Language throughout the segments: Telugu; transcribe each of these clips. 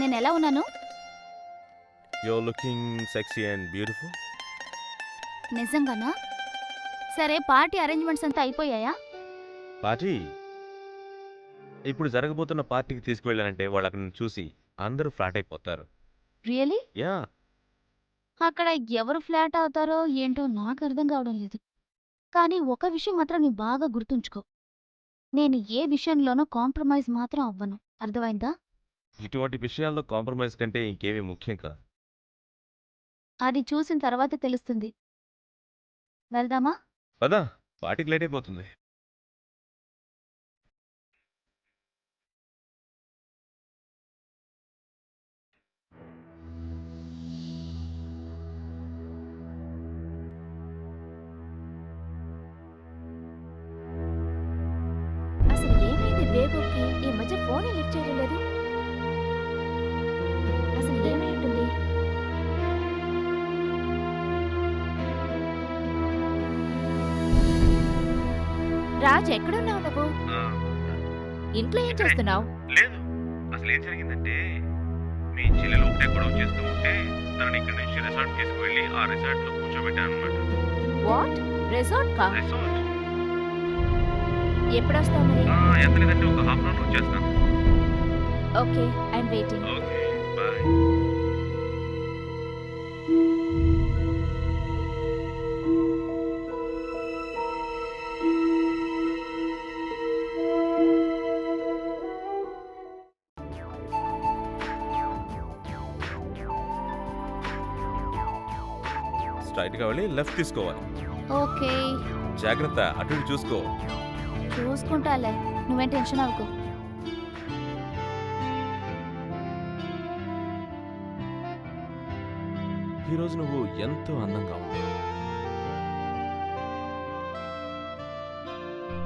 నేను ఎలా ఉన్నాను? You're looking sexy and beautiful నిజంగానా? సరే పార్టీ అరేంజ్మెంట్స్ అంతా అయిపోయాయా? పార్టీ? ఇప్పుడు జరగబోతున్న పార్టీకి తీసుకువెళ్ళానంటే వాళ్ళు అక్కడ చూసి అందరూ ఫ్లాట్ అయిపోతారు. రియలీ యా అక్కడ ఎవరు ఫ్లాట్ అవుతారో ఏంటో నాకు అర్థం కావడం లేదు. కానీ ఒక విషయం మాత్రం నీ బాగా గుర్తుంచుకో. నేను ఏ విషయంలోనూ కాంప్రమైజ్ మాత్రం అవ్వను. అర్థమైందా? ఇటువంటి విషయాల్లో కాంప్రమైజ్ కంటే ఇంకేమీ ముఖ్యం కాదు. అది చూసిన తర్వాత తెలుస్తుంది. వెళ్దామా? పదా పార్టీకి లేట్ అయిపోతుంది. రాజ్ ఎక్కడున్నావు నువ్వు? ఇంట్లో ఏం చేస్తున్నావు? లేదు. అసలు ఏం జరిగిందంటే మీ చెల్లెలు ఒకటే గొడవ చేస్తూ ఉంటే తనని ఇక్కడ నుంచి రిసార్ట్ తీసుకువెళ్ళి ఆ రిసార్ట్లో కూర్చోబెట్టాను అనమాట వాట్? రిసార్ట్ కా? రిసార్ట్. ఎప్పుడు వస్తావు మరి ఎంత లేదంటే ఒక హాఫ్ అన్ అవర్ వచ్చేస్తాను. Okay I'm waiting. Okay bye. స్ట్రైట్గా వెళ్ళి లెఫ్ట్ తీసుకోవాలి. ఓకే. జాగ్రత్త అటు ఇటు చూసుకో. చూసుకుంటాలే నువ్వేం టెన్షన్ అవ్వకు. ఈరోజు నువ్వు ఎంతో అందంగా ఉన్నావు.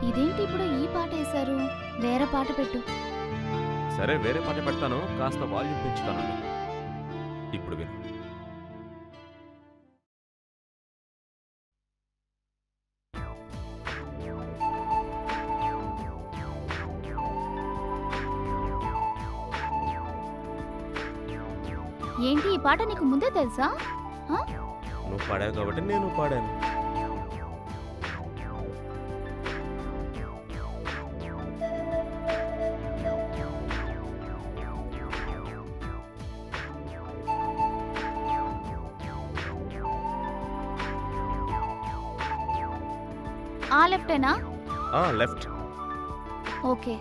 ఇదేంటి ఇప్పుడు ఈ పాట వేశారు? వేరే పాట పెట్టు. సరే వేరే పాట పెడతాను కాస్త వాల్యూమ్ పెంచుతాను. ఇప్పుడు విను. ఏంటి ఈ పాట నీకు ముందే తెలుసా? నువ్వు పాడావు కాబట్టి నేను పాడాను. ఆ లెఫ్టేనా? ఆ లెఫ్ట్. ఓకే.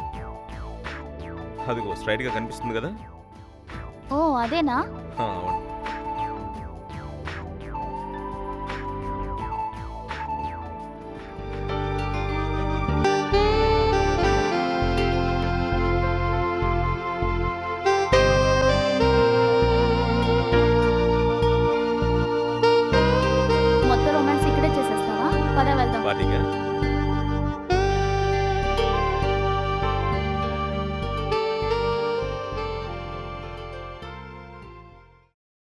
అదిగో స్ట్రైట్గా కనిపిస్తుంది కదా? ఓ అదేనా? ఆ, అవును